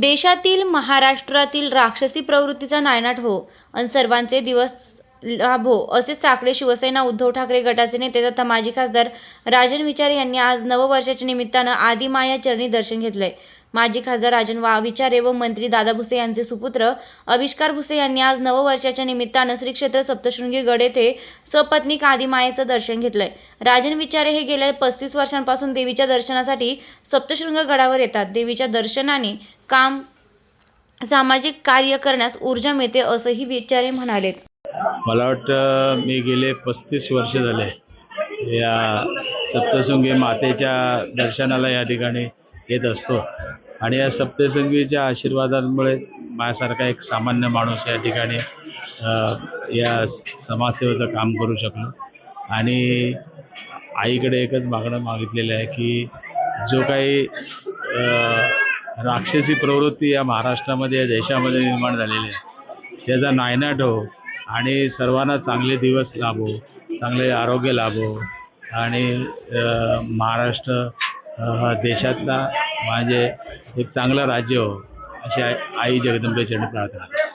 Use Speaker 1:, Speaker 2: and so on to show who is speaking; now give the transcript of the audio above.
Speaker 1: देशातील महाराष्ट्रातील राक्षसी प्रवृत्तीचा नायनाट हो. आणि सर्वांचे दिवस लाभो असे साकडे शिवसेना उद्धव ठाकरे गटाचे नेते तथा माजी खासदार राजन विचारे यांनी आज नववर्षाच्या निमित्तानं आदिमाया चरणी दर्शन घेतलंय. माजी खासदार राजन वा विचारे व मंत्री दादा भुसे यांचे सुपुत्र आविष्कार भुसे यांनी आज नववर्षाच्या निमित्तानं श्री क्षेत्र सप्तशृंगी गड येथे सपत्नीक आदिमायेचं दर्शन घेतलंय. राजन विचारे हे गेल्या पस्तीस वर्षांपासून देवीच्या दर्शनासाठी सप्तशृंग गडावर येतात. देवीच्या दर्शनाने काम सामाजिक कार्य करण्यास ऊर्जा मिळते असंही विचारे म्हणालेत.
Speaker 2: मला वाटतं मी गेले पस्तीस वर्ष झाले या सप्तशृंगी मातेच्या दर्शनाला या ठिकाणी येत असतो. आणि या सप्तशृंगीच्या आशीर्वादांमुळे माझ्यासारखा एक सामान्य माणूस या ठिकाणी या समाजसेवेचं काम करू शकलो. आणि आईकडे एकच मागणं मागितलेलं आहे की जो काही राक्षसी प्रवृत्ती या महाराष्ट्रामध्ये या देशामध्ये निर्माण झालेली आहे त्याचा नायनाट हो आणि सर्वांना चांगले दिवस लाभो चांगले आरोग्य लाभो. आणि महाराष्ट्र देशातला म्हणजे एक चांगलं राज्य हो अशी आई आई प्रार्थना